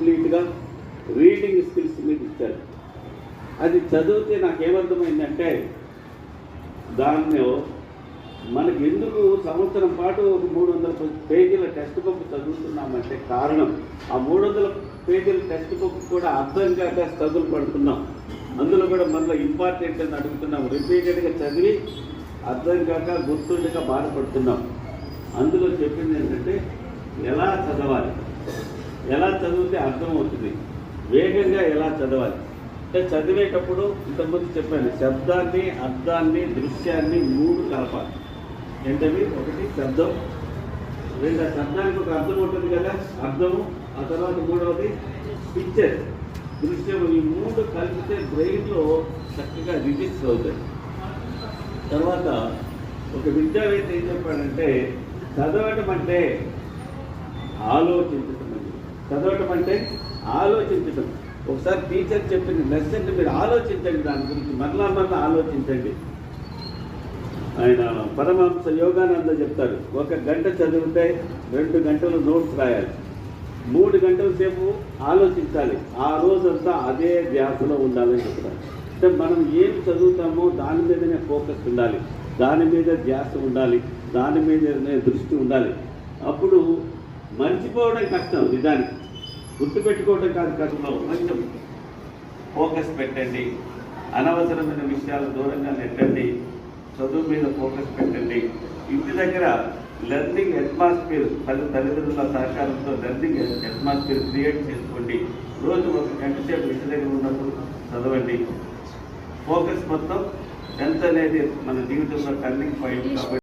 కంప్లీట్గా reading skills మీకు ఇచ్చారు. అది చదివితే నాకేమర్థమైందంటే దాన్ని మనకి ఎందుకు సంవత్సరం పాటు ఒక మూడు వందల పేజీల టెక్స్ట్ బుక్ చదువుతున్నామంటే కారణం ఆ మూడు వందల పేజీల టెక్స్ట్ బుక్ కూడా అర్థం కాక స్ట్రగుల్ పడుతున్నాం. అందులో కూడా మనలో ఇంపార్టెంట్ అని అడుగుతున్నాం. రిపీటెడ్గా చదివి అర్థం కాక గుర్తుండగా బాధపడుతున్నాం. అందులో చెప్పింది ఏంటంటే ఎలా చదవాలి? ఎలా చదివితే అర్థమవుతుంది. వేగంగా ఎలా చదవాలి? అంటే చదివేటప్పుడు ఇంతకుముందు చెప్పాను శబ్దాన్ని అర్థాన్ని దృశ్యాన్ని మూడు కలపాలి. ఏంటవి? ఒకటి శబ్దం రెండు ఆ శబ్దానికి ఒక అర్థం ఉంటుంది కదా అర్థము ఆ తర్వాత మూడవది పిక్చర్. దృశ్యం ఈ మూడు కలిపితే బ్రెయిన్లో చక్కగా రిజిస్టర్ అవుతాయి. తర్వాత ఒక విద్యావేత్త ఏం చెప్పాడంటే చదవటం అంటే ఆలోచించటం. చదవటం అంటే ఆలోచించటం. ఒకసారి టీచర్ చెప్పిన లెసన్ మీరు ఆలోచించండి దాని గురించి మరలా మరలా ఆలోచించండి. ఆయన పరమహంస యోగానంద చెప్తారు ఒక గంట చదివితే రెండు గంటలు నోట్స్ రాయాలి. మూడు గంటల సేపు ఆలోచించాలి. ఆ రోజంతా అదే ధ్యాసలో ఉండాలని చెప్తారు. అంటే మనం ఏం చదువుతామో దాని మీదనే ఫోకస్ ఉండాలి. దాని మీద ధ్యాస ఉండాలి. దాని మీదనే దృష్టి ఉండాలి. అప్పుడు మర్చిపోవడం కష్టం నిజానికి. గుర్తుపెట్టుకోవడం కాదు కష్టంలో కొంచెం ఫోకస్ పెట్టండి. అనవసరమైన విషయాలు దూరంగా నెట్టండి. చదువు మీద ఫోకస్ పెట్టండి. ఇంటి దగ్గర లెర్నింగ్ అట్మాస్ఫియర్ తల్లి తల్లిదండ్రుల సహకారంతో లెర్నింగ్ అట్మాస్ఫియర్ క్రియేట్ చేసుకోండి. రోజు ఒక గంట సేపు ఇంటి దగ్గర ఉన్నప్పుడు చదవండి. ఫోకస్ మొత్తం ఎంత అనేది మన జీవితంలో టర్నింగ్ పాయింట్ కాబట్టి